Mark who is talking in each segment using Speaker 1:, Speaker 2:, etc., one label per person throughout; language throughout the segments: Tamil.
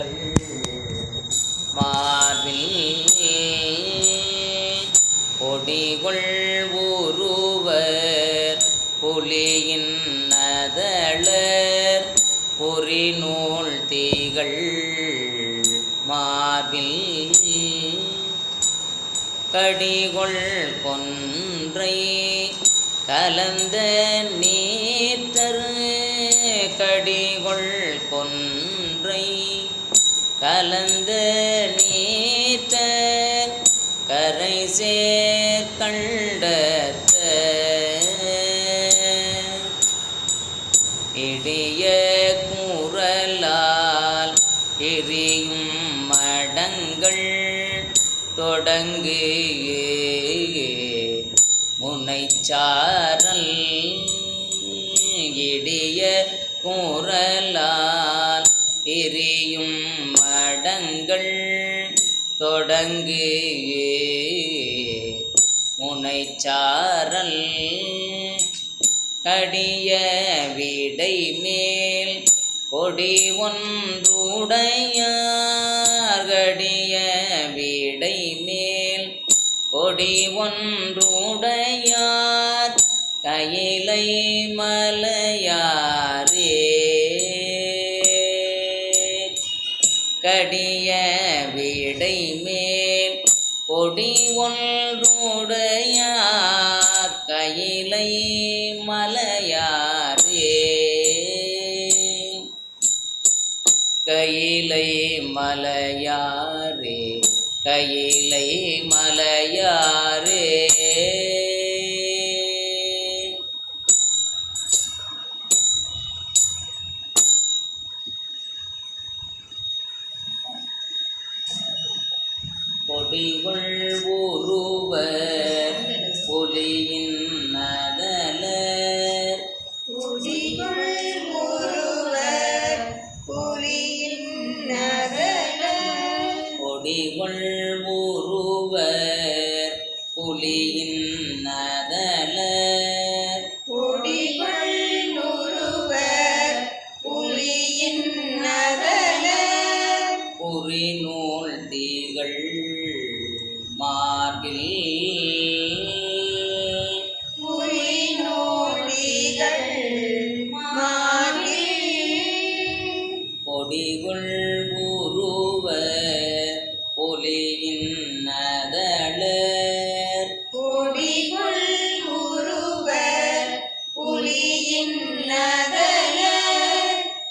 Speaker 1: ahí. கண்ட மேல் கொடி ஒன்றுடையார்கடிய வீடை மேல் கொடி ஒன்றுடைய மலையாரே கையிலை ம
Speaker 2: நதல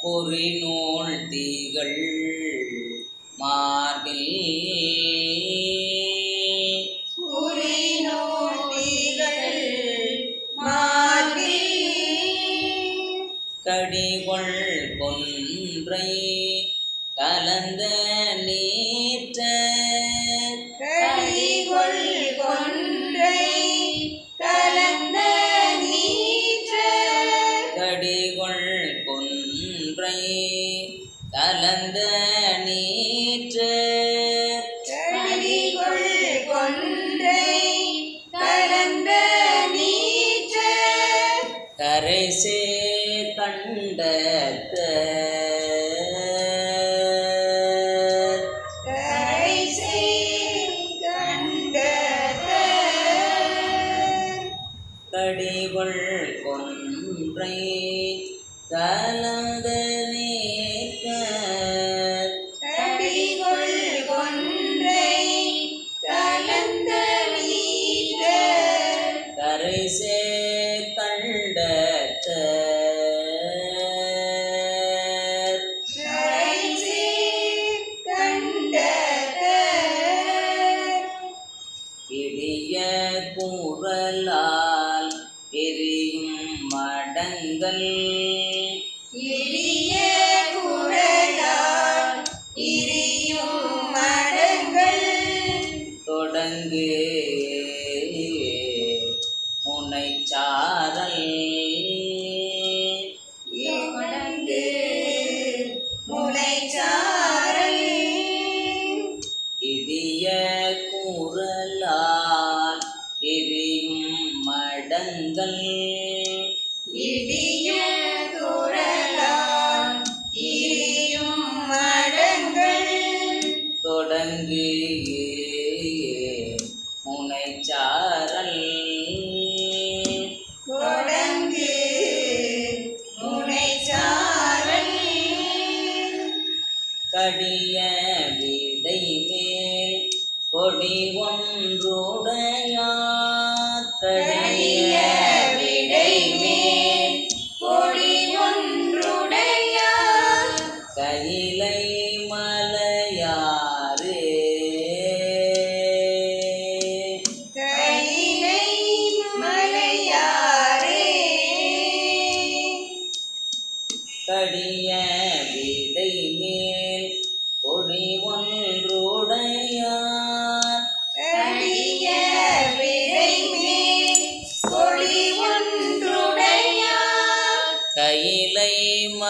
Speaker 1: por one. es கொடி ஒன்றுடன் இலை ம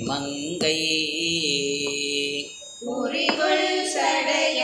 Speaker 1: மங்கை.
Speaker 2: முறிகுள் சடைய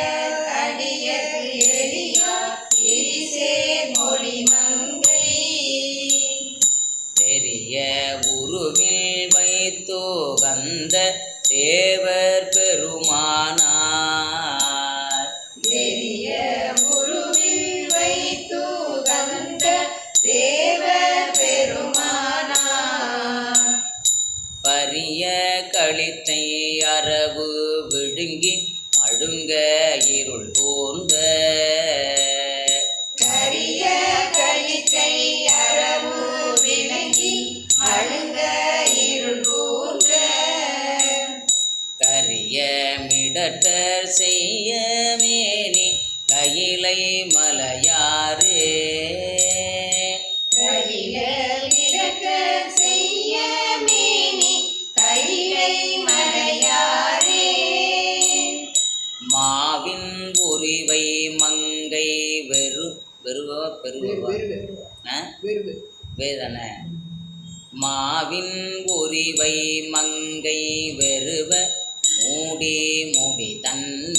Speaker 1: வேதன. மாவின் உரிவை மங்கை வெறுவ மூடி மூடி தன்மேல்.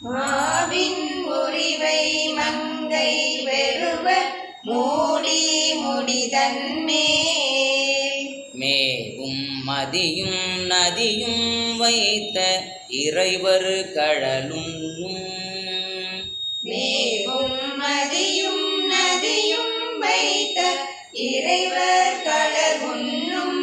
Speaker 2: மாவின் உரிவை மங்கை வெறுவ மூடி மூடி
Speaker 1: தன்மேல். மேகும் மதியும் நதியும் வைத்த இறைவர்
Speaker 2: கழலும் இறைவர் கலர் உண்ணும்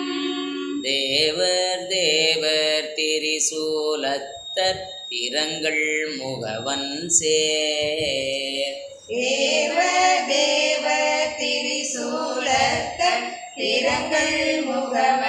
Speaker 1: தேவர் தேவர் திரிசூலத்தர் திறங்கள் முகவன் சேர்.
Speaker 2: தேவ திரிசூலத்தர் திறங்கள் முகவன்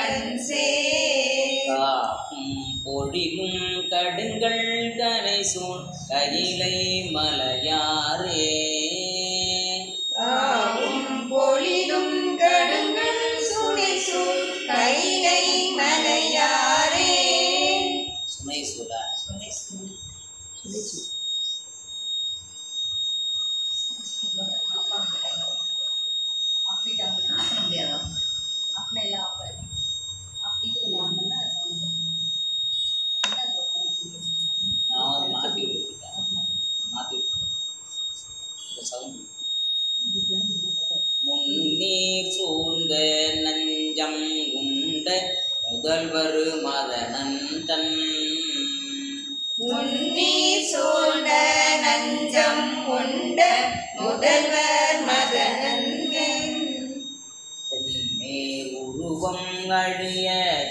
Speaker 1: கழிய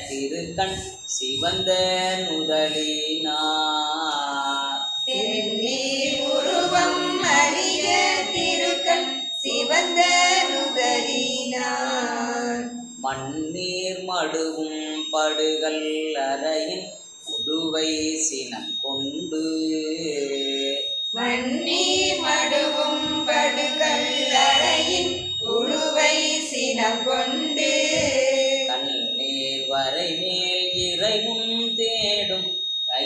Speaker 1: திருக்கண் சிவந்த நுதலினார்
Speaker 2: திருநீர் உருவம் அறிய திருக்கண் சிவந்த நுதலினார்
Speaker 1: மண்ணீர் மடுவும் படுகள் அறையின் உடுவை சினம் கொண்டு
Speaker 2: மண்ணீர் மடுவும்
Speaker 1: தேடும் கை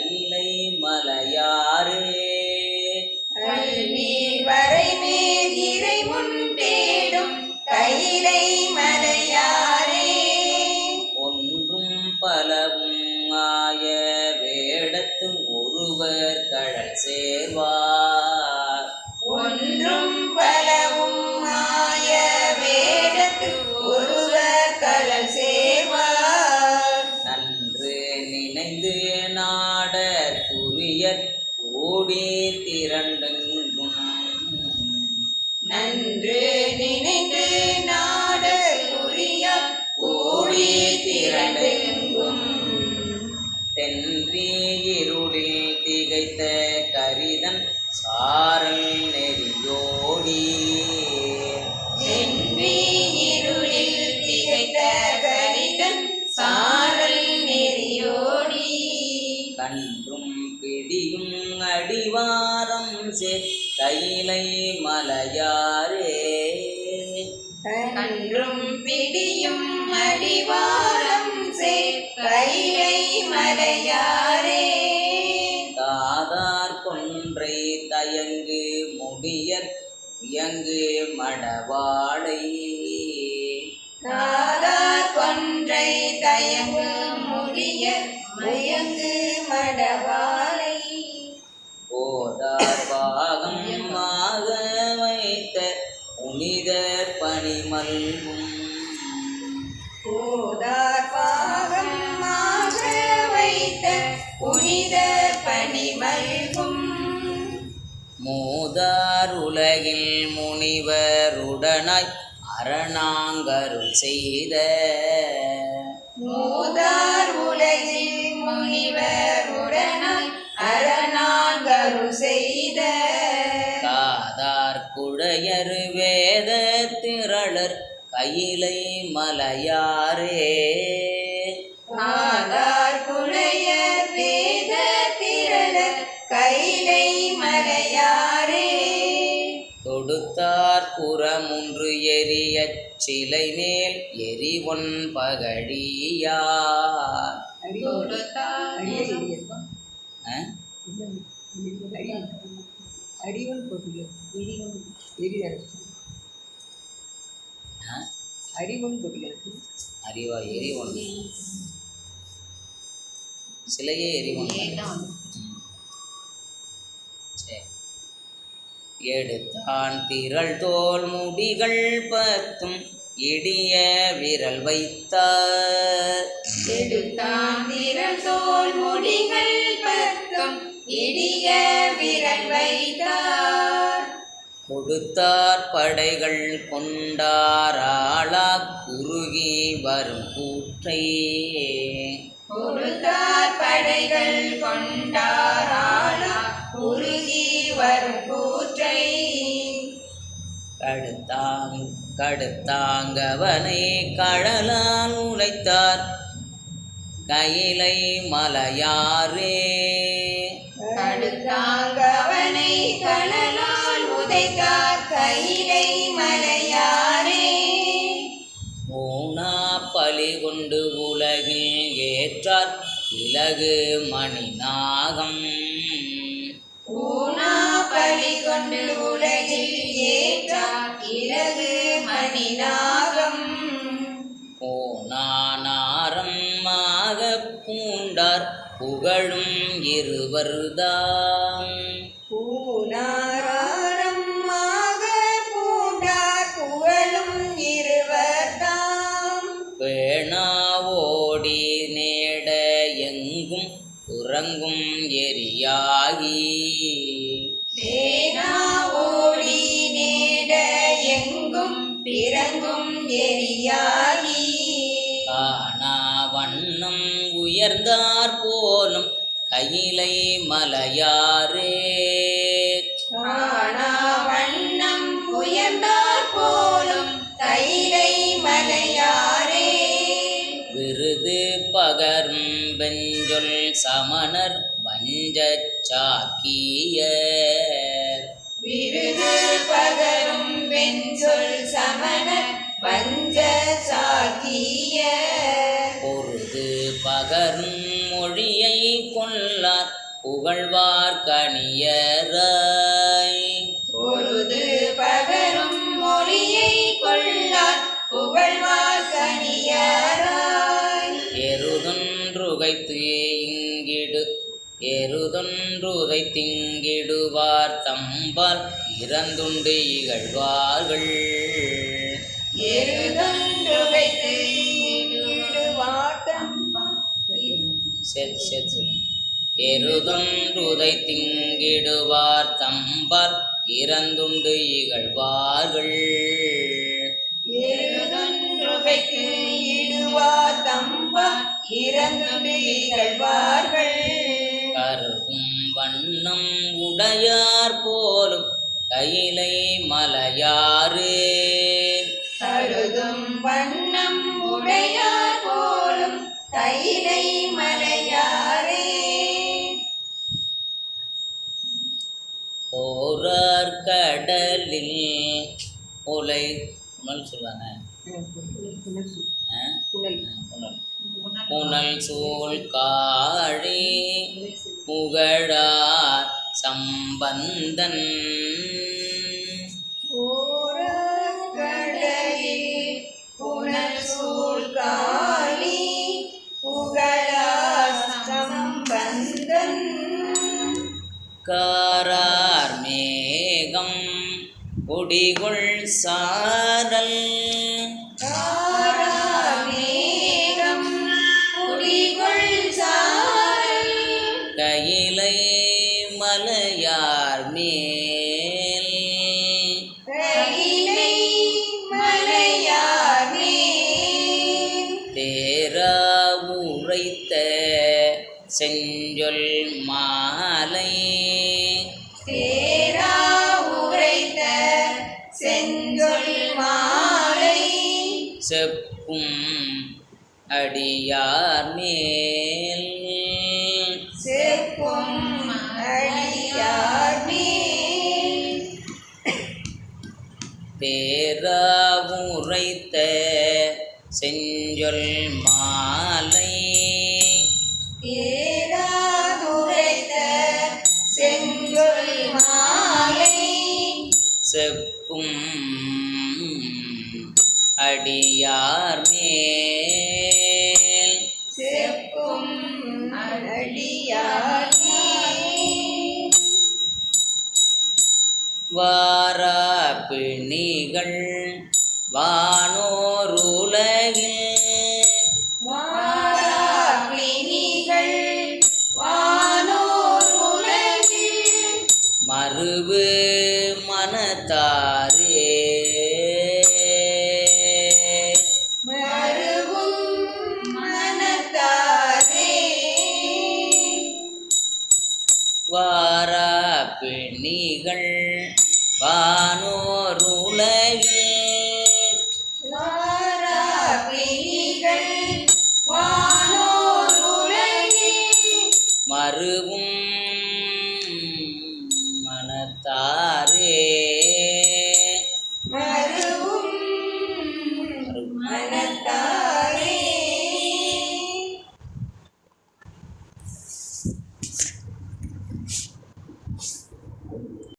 Speaker 1: உயங்கு மடவாளை.
Speaker 2: கொன்றை தயங்கு முடிய முயங்கு மடவாளை.
Speaker 1: போதார் பாகம் மாக வைத்த புனிதர் பணிமல்கும் உலகில் முனிவருடனாய் அரணாங்கருள் செய்த.
Speaker 2: மூதார் உலகில் முனிவருடனாய் அரணாங்கரு செய்த.
Speaker 1: காதார் குழையர் வேத திரளர் கையிலை மலையாரே.
Speaker 2: ஆதார்
Speaker 1: கொடுத்தார் புறமுன்று எரியச் சிலை மேல் எரிவொன்
Speaker 2: பகடியார்.
Speaker 1: ஆ? அறிவா எரிவொன். சிலையே எரிவொன். எடுத்தான் திரள் தோல் முடிகள் பத்தும் இடிய விரல் வைத்தார்.
Speaker 2: எடுத்தான் திரள் தோல் முடிகள் பத்தும் இடிய விரல் வைத்தார்.
Speaker 1: கொடுத்தார் படைகள் கொண்டாராளா குறுகி வரும் கூற்றை.
Speaker 2: கொடுத்தார் படைகள் கொண்டாராளா உருகி வரும் கூற்றை
Speaker 1: கடுத்தாங் கடுத்தாங்கவனை கடலால் உழைத்தார் கையிலை மலையாரே
Speaker 2: கடுத்தாங்கவனை கடலால் உதைத்தார். கையிலை மலையாரே
Speaker 1: ஊனா பலி கொண்டு உலகில் ஏற்றார். இலகு மணிநாகம்
Speaker 2: மணிநாகம்
Speaker 1: போனானாரம் மாக பூண்டார் புகழும் இருவர்தாம்.
Speaker 2: பூனாரமாக பூண்டார் புகழும் இருவர்தாம்.
Speaker 1: பேணாவோடி நேட எங்கும் உறங்கும் மலையாரே
Speaker 2: வண்ணம் உயர்ந்தார் போலும் கைலை மலையாரே.
Speaker 1: விருது பகரும் வெஞ்சொல் சமணர் வஞ்சச் சாக்கியர்
Speaker 2: விருது பகரும் வெஞ்சொல் சமண பஞ்ச சாக்கிய.
Speaker 1: பொருது பகரும் புகழ்வார் கணியராய்.
Speaker 2: பொருது பகரும் மொழியை கொள்ளார் புகழ்வார்
Speaker 1: எருதும் எருதொன்றுகைத்து இங்கிடு எருதொன்றுதை திங்கிடுவார் தம்பால் இறந்துண்டு இகழ்வார்கள்.
Speaker 2: எருதொன்று வைத்து
Speaker 1: எருதொன்றுதை திங்கிடுவார் தம்பால் இறந்துண்டு இகழ்வார்கள். கருதும் வண்ணம் உடையார் போலும் கையிலை மலையாறு. கடலில் உலை புனல் சொல்லுவாங்க
Speaker 3: புனல்
Speaker 1: ஆ?
Speaker 3: புனல்
Speaker 1: புனல் புனல் சூழ் காழி புகழார் சம்பந்தன் கார கொடிகொள் சாரல். அடியார் மேல்.
Speaker 2: செப்பும் அடியார் மேல்.
Speaker 1: தேரா உரைத்த செஞ்சொல் மாலை.
Speaker 2: தேரா உரைத்த செஞ்சொல் மாலை.
Speaker 1: செப்பும் அடியார் மேல். வாராப்பிணிகள். வானோ